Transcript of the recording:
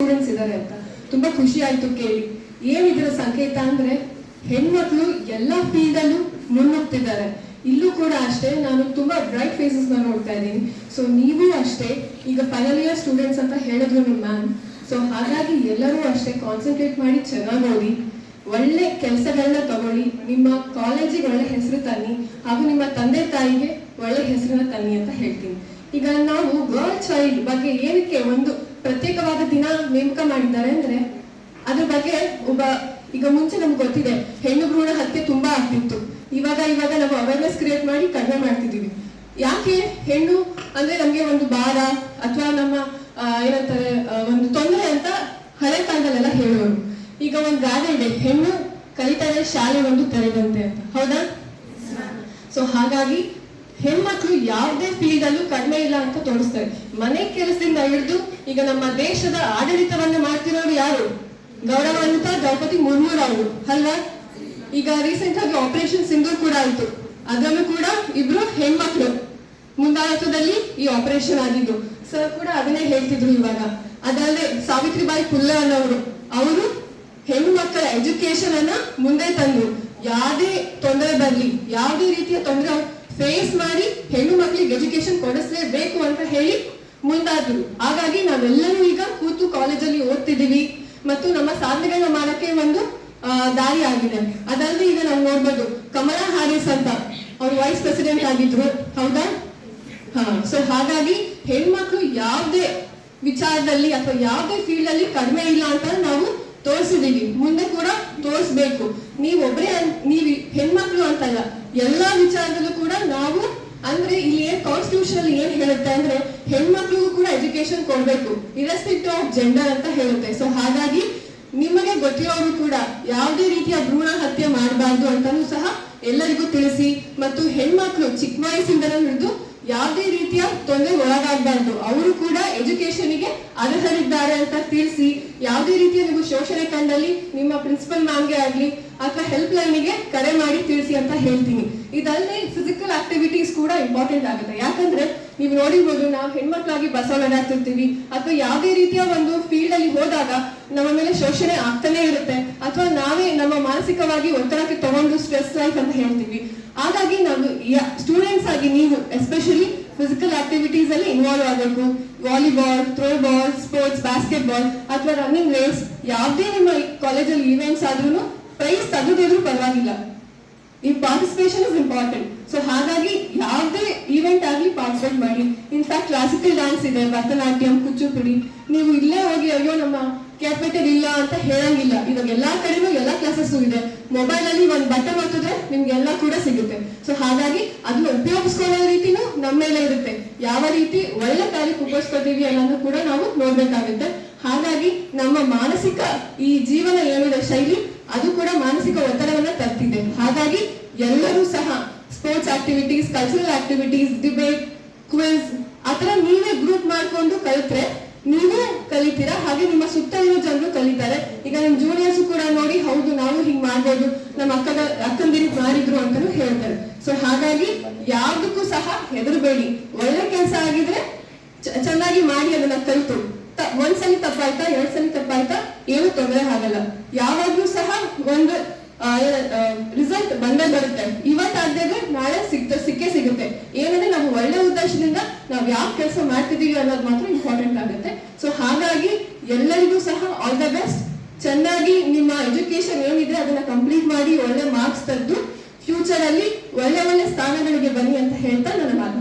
Students ಇದ್ದಾರೆ ಅಂತ. ತುಂಬಾ ಖುಷಿ ಆಯ್ತು ಕೇಳಿ. ಏನಿದ್ರ ಸಂಕೇತ ಅಂದ್ರೆ ಹೆಣ್ಮಕ್ಳು ಎಲ್ಲ ಫೀಲ್ಡ್ ಅಲ್ಲೂ ಮುನ್ನುಗ್ತಿದ್ದಾರೆ. ಇಲ್ಲೂ ಕೂಡ ಅಷ್ಟೇ, ನಾನು ತುಂಬಾ ಬ್ರೈಟ್ ಫೇಸಸ್ ನೋಡ್ತಾ ಇದ್ದೀನಿ. ಸೊ ನೀವು ಅಷ್ಟೇ, ಈಗ ಫೈನಲ್ ಇಯರ್ ಸ್ಟೂಡೆಂಟ್ಸ್ ಅಂತ ಹೇಳಿದ್ರು ನಿಮ್ಮ ಮ್ಯಾಮ್ ಸೊ ಹಾಗಾಗಿ ಎಲ್ಲರೂ ಅಷ್ಟೇ ಕಾನ್ಸಂಟ್ರೇಟ್ ಮಾಡಿ, ಚೆನ್ನಾಗಿ ಓದಿ, ಒಳ್ಳೆ ಕೆಲಸಗಳನ್ನ ತಗೊಳ್ಳಿ, ನಿಮ್ಮ ಕಾಲೇಜಿಗೆ ಒಳ್ಳೆ ಹೆಸರು ತನ್ನಿ, ಹಾಗೂ ನಿಮ್ಮ ತಂದೆ ತಾಯಿಗೆ ಒಳ್ಳೆ ಹೆಸರನ್ನ ತನ್ನಿ ಅಂತ ಹೇಳ್ತೀನಿ. ಈಗ ನಾವು ಗರ್ಲ್ ಚೈಲ್ಡ್ ಬಗ್ಗೆ ಏನಕ್ಕೆ ಒಂದು ಪ್ರತ್ಯೇಕವಾದ ದಿನ ನೇಮಕ ಮಾಡಿದ್ದಾರೆ ಅಂದ್ರೆ ಅದ್ರ ಬಗ್ಗೆ ಒಬ್ಬ ಈಗ ಮುಂಚೆ ನಮ್ಗೆ ಗೊತ್ತಿದೆ, ಹೆಣ್ಣು ಭ್ರೂಣ ಹತ್ಯೆ ತುಂಬಾ ಆಗ್ತಿತ್ತು. ಇವಾಗ ಇವಾಗ ನಾವು ಅವೇರ್ನೆಸ್ ಕ್ರಿಯೇಟ್ ಮಾಡಿ ಕಡಿಮೆ ಮಾಡ್ತಿದೀವಿ ಯಾಕೆ ಹೆಣ್ಣು ಅಂದ್ರೆ ನಮ್ಗೆ ಒಂದು ಭಾರ ಅಥವಾ ನಮ್ಮ ಏನಂತಾರೆ ಒಂದು ತೊಂದರೆ ಅಂತ ಹಳೆ ಕಾಲದಲ್ಲೆಲ್ಲ ಹೇಳೋರು. ಈಗ ಒಂದು ಗಾದೆ ಇದೆ, ಹೆಣ್ಣು ಕಲಿತಾರೆ, ಶಾಲೆ ಒಂದು ತೆರೆದಂತೆ ಅಂತ. ಹೌದಾ? ಸೊ ಹಾಗಾಗಿ ಹೆಣ್ಮಕ್ಳು ಯಾವುದೇ ಫೀಲ್ಡ್ ಅಲ್ಲೂ ಕಡಿಮೆ ಇಲ್ಲ ಅಂತ ತೋರಿಸ್ತಾರೆ. ಮನೆ ಕೆಲಸದಿಂದ ಹಿಡಿದು ಈಗ ನಮ್ಮ ದೇಶದ ಆಡಳಿತವನ್ನ ಮಾಡ್ತಿರೋರು ಯಾರು? ಗೌರವಾನ್ವಿತ ದ್ರೌಪದಿ ಮುರ್ಮು ಅವರು ಅಲ್ವಾ? ಈಗ ರೀಸೆಂಟ್ ಆಗಿ ಆಪರೇಷನ್ ಸಿಂಧೂರ್ ಕೂಡ ಆಯ್ತು. ಅದರಲ್ಲೂ ಕೂಡ ಇಬ್ರು ಹೆಣ್ಮಕ್ಳು. ಮುಂದಾಳತ್ವದಲ್ಲಿ ಈ ಆಪರೇಷನ್ ಆಗಿದ್ದು. ಸರ್ ಕೂಡ ಅದನ್ನೇ ಹೇಳ್ತಿದ್ರು ಇವಾಗ. ಅದಲ್ಲದೆ ಸಾವಿತ್ರಿಬಾಯಿ ಫುಲ್ಲ ಅನ್ನೋರು, ಅವರು ಹೆಣ್ಣು ಮಕ್ಕಳ ಎಜುಕೇಶನ್ ಅನ್ನ ಮುಂದೆ ತಂದು ಯಾವುದೇ ತೊಂದರೆ ಬರಲಿ, ಯಾವುದೇ ರೀತಿಯ ತೊಂದರೆ ಫೇಸ್ ಮಾಡಿ ಹೆಣ್ಣು ಮಕ್ಕಳಿಗೆ ಎಜುಕೇಶನ್ ಕೊಡಿಸ್ಲೇಬೇಕು ಅಂತ ಹೇಳಿ ಮುಂದಾದ್ರು. ಹಾಗಾಗಿ ನಾವೆಲ್ಲರೂ ಈಗ ಕೂತು ಕಾಲೇಜಲ್ಲಿ ಓದ್ತಿದೀವಿ ಮತ್ತು ನಮ್ಮ ಸಾಧನೆಗಳನ್ನ ಮಾಡಕ್ಕೆ ಒಂದು ದಾರಿ ಆಗಿದೆ. ಅದಲ್ಲದೆ ಈಗ ನಾವು ನೋಡ್ಬೋದು, ಕಮಲಾ ಹಾರಿಸ್ ಅಂತ ಅವ್ರು ವೈಸ್ ಪ್ರೆಸಿಡೆಂಟ್ ಆಗಿದ್ರು. ಹೌದಾ? ಹಾ ಸೊ ಹಾಗಾಗಿ ಹೆಣ್ಮಕ್ಳು ಯಾವುದೇ ವಿಚಾರದಲ್ಲಿ ಅಥವಾ ಯಾವುದೇ ಫೀಲ್ಡ್ ಅಲ್ಲಿ ಕಡಿಮೆ ಇಲ್ಲ ಅಂತ ನಾವು ತೋರಿಸಿದೀವಿ ಮುಂದೆ ಕೂಡ ತೋರಿಸ್ಬೇಕು. ನೀವ್ ಒಬ್ರೇ ನೀವ್ ಹೆಣ್ಮಕ್ಳು ಅಂತಲ್ಲ ಎಲ್ಲಾ ವಿಚಾರದಲ್ಲೂ ಕೂಡ ನಾವು ಅಂದ್ರೆ ಇಲ್ಲಿ ಏನ್ ಕಾನ್ಸ್ಟಿಟ್ಯೂಷನ್ ಏನ್ ಹೇಳುತ್ತೆ ಅಂದ್ರೆ ಹೆಣ್ಮಕ್ಳಿಗೂ ಕೂಡ ಎಜುಕೇಶನ್ ಕೊಡ್ಬೇಕು. ಇರೆಸ್ಪೆಕ್ಟಿವ್ ಆಫ್ ಜೆಂಡರ್ ಅಂತ ಹೇಳುತ್ತೆ. ಸೊ ಹಾಗಾಗಿ ನಿಮಗೆ ಗೊತ್ತಿರೋರು ಕೂಡ ಯಾವುದೇ ರೀತಿಯ ಭ್ರೂಣ ಹತ್ಯೆ ಮಾಡಬಾರ್ದು ಅಂತಾನೂ ಸಹ ಎಲ್ಲರಿಗೂ ತಿಳಿಸಿ ಮತ್ತು ಹೆಣ್ಮಕ್ಳು ಚಿಕ್ಕ ವಯಸ್ಸಿಂದ ಹಿಡಿದು ಯಾವುದೇ ರೀತಿಯ ತೊಂದರೆ ಒಳಗಾಗಬಾರ್ದು. ಅವರು ಕೂಡ ಎಜುಕೇಶನ್ಗೆ ಅರ್ಹರಿದ್ದಾರೆ ಅಂತ ತಿಳಿಸಿ ಯಾವುದೇ ರೀತಿಯ ನೀವು ಶೋಷಣೆ ಕಂಡಲ್ಲಿ ನಿಮ್ಮ ಪ್ರಿನ್ಸಿಪಲ್ ಮ್ಯಾಮ್ಗೆ ಆಗ್ಲಿ ಅಥವಾ ಹೆಲ್ಪ್ ಲೈನ್ಗೆ ಕರೆ ಮಾಡಿ ತಿಳಿಸಿ ಅಂತ ಹೇಳ್ತೀನಿ. ಇದಲ್ಲದೆ ಫಿಸಿಕಲ್ ಆಕ್ಟಿವಿಟೀಸ್ ಕೂಡ ಇಂಪಾರ್ಟೆಂಟ್ ಆಗುತ್ತೆ. ಯಾಕಂದ್ರೆ ನೀವು ನೋಡಿರ್ಬೋದು, ನಾವು ಹೆಣ್ಮಕ್ಳಾಗಿ ಬಸವನಾಗ್ತಿರ್ತೀವಿ ಅಥವಾ ಯಾವುದೇ ರೀತಿಯ ಒಂದು ಫೀಲ್ಡ್ ಅಲ್ಲಿ ಹೋದಾಗ ನಮ್ಮ ಮೇಲೆ ಶೋಷಣೆ ಆಗ್ತಾನೆ ಇರುತ್ತೆ. ಅಥವಾ ನಾವೇ ನಮ್ಮ ಮಾನಸಿಕವಾಗಿ ಒತ್ತಡಕ್ಕೆ ತಗೊಂಡು ಸ್ಟ್ರೆಸ್ ಲೈಫ್ ಅಂತ ಹೇಳ್ತೀವಿ. ಹಾಗಾಗಿ ನಾವು ಸ್ಟೂಡೆಂಟ್ಸ್ ಆಗಿ ನೀವು ಎಸ್ಪೆಷಲಿ ಫಿಸಿಕಲ್ ಆಕ್ಟಿವಿಟೀಸ್ ಅಲ್ಲಿ ಇನ್ವಾಲ್ವ್ ಆಗಬೇಕು. Volleyball throwball sports basketball ಅಥವಾ ರನ್ನಿಂಗ್ ರೇಸ್ ಯಾವುದೇ ನಿಮ್ಮ ಕಾಲೇಜಲ್ಲಿ ಈವೆಂಟ್ಸ್ ಆದ್ರೂ ಪ್ರೈಸ್ ತೆಗೆದಿದ್ರು ಪರವಾಗಿಲ್ಲ. ಈ ಪಾರ್ಟಿಸಿಪೇಷನ್ ಇಸ್ ಇಂಪಾರ್ಟೆಂಟ್ ಸೊ ಹಾಗಾಗಿ ಯಾವುದೇ ಈವೆಂಟ್ ಆಗಲಿ ಪಾರ್ಟಿಸಿಪೇಟ್ ಮಾಡಿ ಇನ್ಫ್ಯಾಕ್ಟ್ ಕ್ಲಾಸಿಕಲ್ ಡಾನ್ಸ್ ಇದೆ, ಭರತನಾಟ್ಯಂ ಕುಚ್ಚುಪುಡಿ ನೀವು ಇಲ್ಲೇ ಹೋಗಿ, ಅಯ್ಯೋ, ನಮ್ಮ ಕ್ಯಾಪಿಟಲ್ ಇಲ್ಲ ಅಂತ ಹೇಳಂಗಿಲ್ಲ. ಇವಾಗ ಎಲ್ಲಾ ಕಡೆನೂ ಎಲ್ಲಾ ಕ್ಲಾಸಸ್ ಇದೆ. ಮೊಬೈಲ್ ಅಲ್ಲಿ ಒಂದು ಬಟನ್ ಒತ್ತಿದ್ರೆ ನಿಮ್ಗೆ ಎಲ್ಲ ಕೂಡ ಸಿಗುತ್ತೆ. ಸೊ ಹಾಗಾಗಿ ಅದನ್ನ ಉಪಯೋಗಿಸ್ಕೊಳ್ಳೋ ರೀತಿನೂ ನಮ್ಮ ಮೇಲೆ ಇರುತ್ತೆ. ಯಾವ ರೀತಿ ಒಳ್ಳೆ ಕಾರ್ಯಕ್ಕೆ ಉಪಯೋಗಿಸ್ಕೊತೀವಿ ಅನ್ನೋದು ಕೂಡ ನಾವು ನೋಡ್ಬೇಕಾಗುತ್ತೆ. ಹಾಗಾಗಿ ನಮ್ಮ ಮಾನಸಿಕ ಈ ಜೀವನ ಏನಿದೆ ಶೈಲಿ ಅದು ಕೂಡ ಮಾನಸಿಕ ಒತ್ತಡವನ್ನ ತರ್ತಿದೆ. ಹಾಗಾಗಿ ಎಲ್ಲರೂ ಸಹ sports activities cultural activities debate quiz ಆತರ ನೀವೇ ಗ್ರೂಪ್ ಮಾಡ್ಕೊಂಡು ಕಲಿತ್ರೆ ನೀವೇ ಕಲಿತೀರಾ? ಹಾಗೆ ನಿಮ್ಮ ಸುತ್ತ ಇರೋ ಜನರು ಕಲಿತಾರೆ. ಈಗ ನಿಮ್ ಜೂನಿಯರ್ಸ್ ಕೂಡ ನೋಡಿ, ಹೌದು, ನಾವು ಹಿಂಗ್ ಮಾಡ್ಬೋದು. ನಮ್ಮ ಅಕ್ಕದ, ಅಕ್ಕಂದಿರಿ ಮಾಡಿದ್ರು ಅಂತಾನು ಹೇಳ್ತಾರೆ. ಸೊ ಹಾಗಾಗಿ ಯಾವ್ದಕ್ಕೂ ಸಹ ಹೆದರಬೇಡಿ. ಒಳ್ಳೆ ಕೆಲಸ ಆಗಿದ್ರೆ ಚೆನ್ನಾಗಿ ಮಾಡಿ ಅದನ್ನ ಕಲಿತು. ಒಂದ್ಸಲಿ ತಪ್ಪಾಯ್ತಾ ಎರಡ್ ಸಲ ತಪ್ಪಾಯ್ತಾ ಏನು ತೊಂದರೆ ಆಗಲ್ಲ. ಯಾವಾಗ್ಲೂ ಒಂದು ರಿಸಲ್ಟ್ ಬಂದೇ ಬರುತ್ತೆ. ಇವತ್ತಾದಾಗ ನಾಳೆ ಸಿಗ್ತ, ಸಿಕ್ಕೇ ಸಿಗುತ್ತೆ. ಏನಂದ್ರೆ ನಾವು ಒಳ್ಳೆ ಉದ್ದೇಶದಿಂದ ನಾವು ಯಾವ ಕೆಲಸ ಮಾಡ್ತಿದೀವಿ ಅನ್ನೋದು ಮಾತ್ರ ಇಂಪಾರ್ಟೆಂಟ್ ಆಗುತ್ತೆ. ಸೊ ಹಾಗಾಗಿ ಎಲ್ಲರಿಗೂ ಸಹ ಆಲ್ ದ ಬೆಸ್ಟ್ ಚೆನ್ನಾಗಿ ನಿಮ್ಮ ಎಜುಕೇಶನ್ ಏನಿದೆ ಅದನ್ನ ಕಂಪ್ಲೀಟ್ ಮಾಡಿ ಒಳ್ಳೆ ಮಾರ್ಕ್ಸ್ ತೆಗೆದು ಫ್ಯೂಚರ್ ಅಲ್ಲಿ ಒಳ್ಳೆ ಒಳ್ಳೆ ಸ್ಥಾನಗಳಿಗೆ ಬನ್ನಿ ಅಂತ ಹೇಳ್ತಾ ನನ್ನ ಮಾತು